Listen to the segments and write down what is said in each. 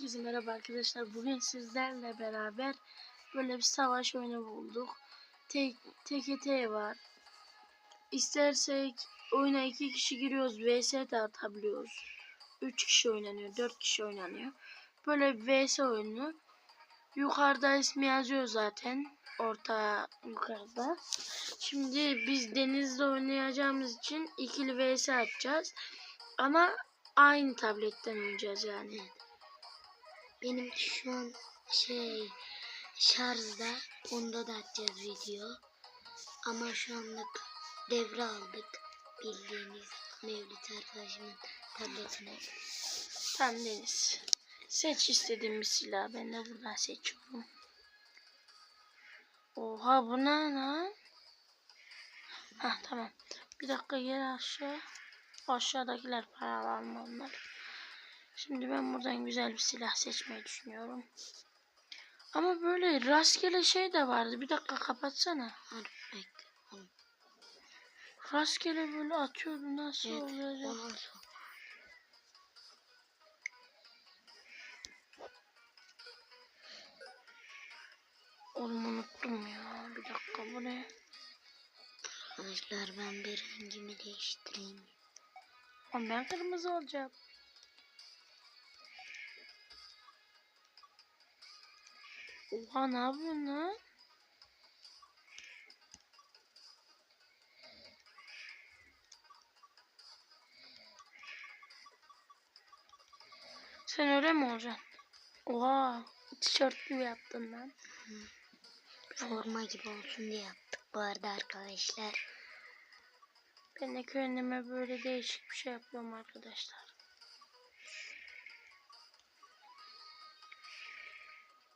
Herkese merhaba arkadaşlar. Bugün sizlerle beraber böyle bir savaş oyunu bulduk. Tek TKT var. İstersek oyuna iki kişi giriyoruz. VS de atabiliyoruz. Üç kişi oynanıyor. Dört kişi oynanıyor. Böyle bir VS oyunu. Yukarıda ismi yazıyor zaten. Orta yukarıda. Şimdi biz denizde oynayacağımız için ikili VS atacağız. Ama aynı tabletten oynayacağız yani. Benim şu an şey şarjda onda da atacağız video. Ama şu anlık devre aldık. Bildiğiniz Mevlüt arkadaşımın tabletine. Tamam Deniz. Seç istediğin bir silah. Ben de buradan seçiyorum. Oha bu ne lan? Hah tamam. Bir dakika gel aşağı. Aşağıdakiler paralı alma onlar. Şimdi ben buradan güzel bir silah seçmeyi düşünüyorum. Ama böyle rastgele şey de vardı. Bir dakika kapatsana. Hadi bekle. Rastgele böyle atıyordu. Nasıl Evet, sonra. Oğlum unuttum ya. Bir dakika bu ne? Arkadaşlar ben bir rengimi değiştireyim. Ama ben kırmızı olacağım. Oha ne yapıyorsun lan? Sen öyle mi olacaksın? Oha tişört gibi yaptın lan. Forma gibi olsun diye yaptık bu arada arkadaşlar. Ben de kendime böyle değişik bir şey yapıyorum arkadaşlar.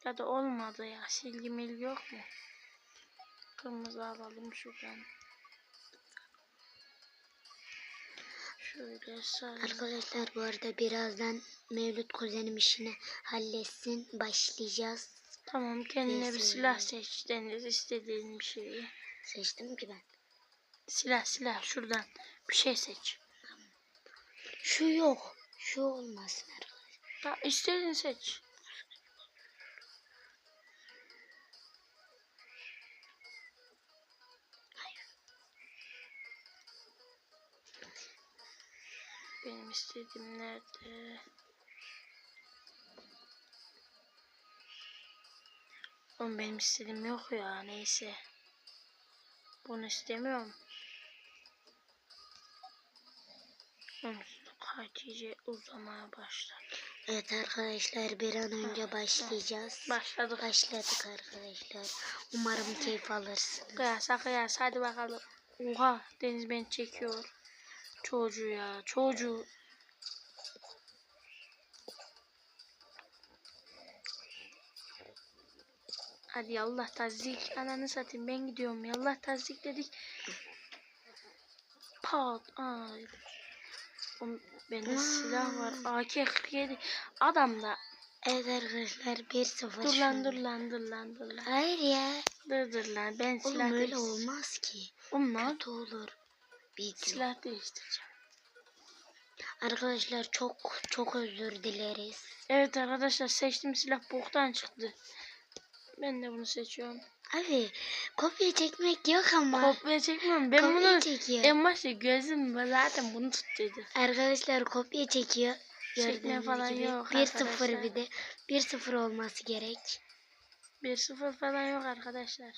Ya da olmadı ya. Silgi milgi yok mu? Kırmızı alalım şuradan. Şöyle sarı. Arkadaşlar bu arada birazdan Mevlüt kuzenim işini halletsin. Başlayacağız. Tamam kendine bir Neyse. silah seç. Deniz istediğin bir şeyi. Seçtim ki ben. Silah silah şuradan. Bir şey seç. Şu yok. Şu olmasın arkadaşlar. Ya istediğin seç. Benim istediğim nerede? Oğlum benim istediğim yok ya neyse. Bunu istemiyorum. Hatice uzamaya başladı. Evet arkadaşlar bir an önce başlayacağız. Başladık. Başladık arkadaşlar. Umarım keyif alırsınız. Kıyasa kıyas hadi bakalım. Oha Deniz beni çekiyor. Çocuğu ya çocuğu. Hadi yallah tazik. Ananı satayım ben gidiyorum. Yallah tazik dedik. Pat. Ay. Oğlum, Bende silah var. AK-47. Adamda. Evet arkadaşlar 1-0 Dur lan an. dur lan dur lan dur lan. Hayır ya. Dur dur lan ben Oğlum silah öyle değiştir- olmaz ki. Oğlum Kötü olur. Silah değiştireceğim. Arkadaşlar çok çok özür dileriz. Evet arkadaşlar seçtiğim silah boktan çıktı. Ben de bunu seçiyorum. Abi kopya çekmek yok ama. Kopya çekmem. Ben Kopya bunu çekiyor. en başta gözüm zaten bunu tuttuydu. Arkadaşlar kopya çekiyor. Çekme falan gibi. yok 1-0 arkadaşlar. bir de. 1-0 olması gerek. 1-0 falan yok arkadaşlar.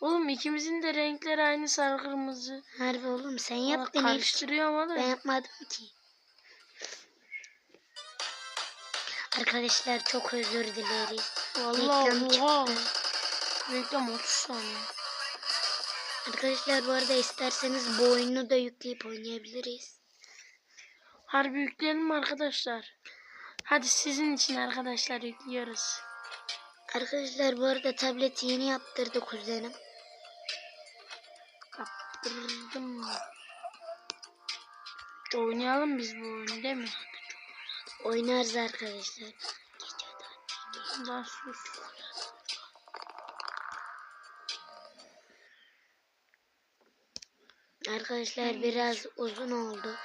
Oğlum ikimizin de renkleri aynı sarı kırmızı. Harbi oğlum sen yaptın. Karıştırıyorum oğlum. Ben yapmadım ki. Arkadaşlar çok özür dileriz. Vallahi Reklam oha. çıktı. Reklam 30 saniye. Arkadaşlar bu arada isterseniz bu oyunu da yükleyip oynayabiliriz. Harbi yükleyelim mi arkadaşlar? Hadi sizin için arkadaşlar yüklüyoruz. Arkadaşlar bu arada tableti yeni yaptırdı kuzenim. Kaptırdım. Oynayalım biz bu oyunu değil mi? Oynarız arkadaşlar. Bundan sus. Arkadaşlar biraz uzun oldu.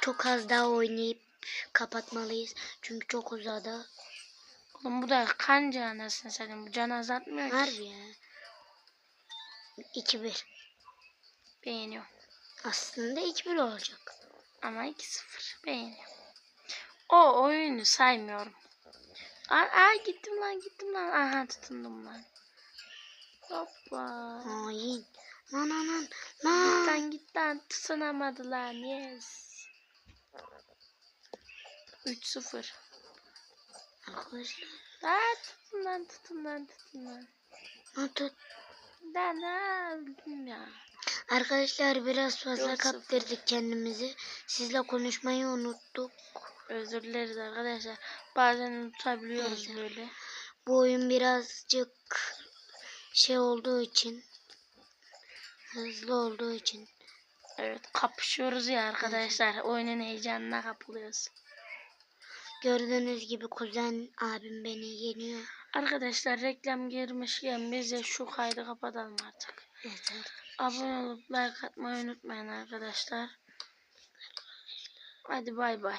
Çok az daha oynayıp kapatmalıyız. Çünkü çok uzadı. Oğlum bu da kanca anasını satayım. Bu can azaltmıyor ki. Harbi ya. 2-1. Beğeniyorum. Aslında 2-1 olacak. Ama 2-0 beğeniyorum. O oyunu saymıyorum. Aa, aa, gittim lan gittim lan. Aha tutundum lan. Hoppa. Hain. Lan lan lan. Git Lan. git lan. Yes. 3-0. Arkadaşlar. Aa, tutun lan tutun lan tutun lan. Lan tut. Ben öldüm ya. Arkadaşlar biraz fazla sıfır. kaptırdık kendimizi. Sizle konuşmayı unuttuk. Özür dileriz arkadaşlar. Bazen unutabiliyoruz Evet. böyle. Bu oyun birazcık şey olduğu için hızlı olduğu için Evet kapışıyoruz ya arkadaşlar. Oyunun heyecanına kapılıyoruz. gördüğünüz gibi kuzen abim beni yeniyor. Arkadaşlar reklam girmişken biz de şu kaydı kapatalım artık. Yeter. Abone olup like atmayı unutmayın arkadaşlar. Hadi bay bay.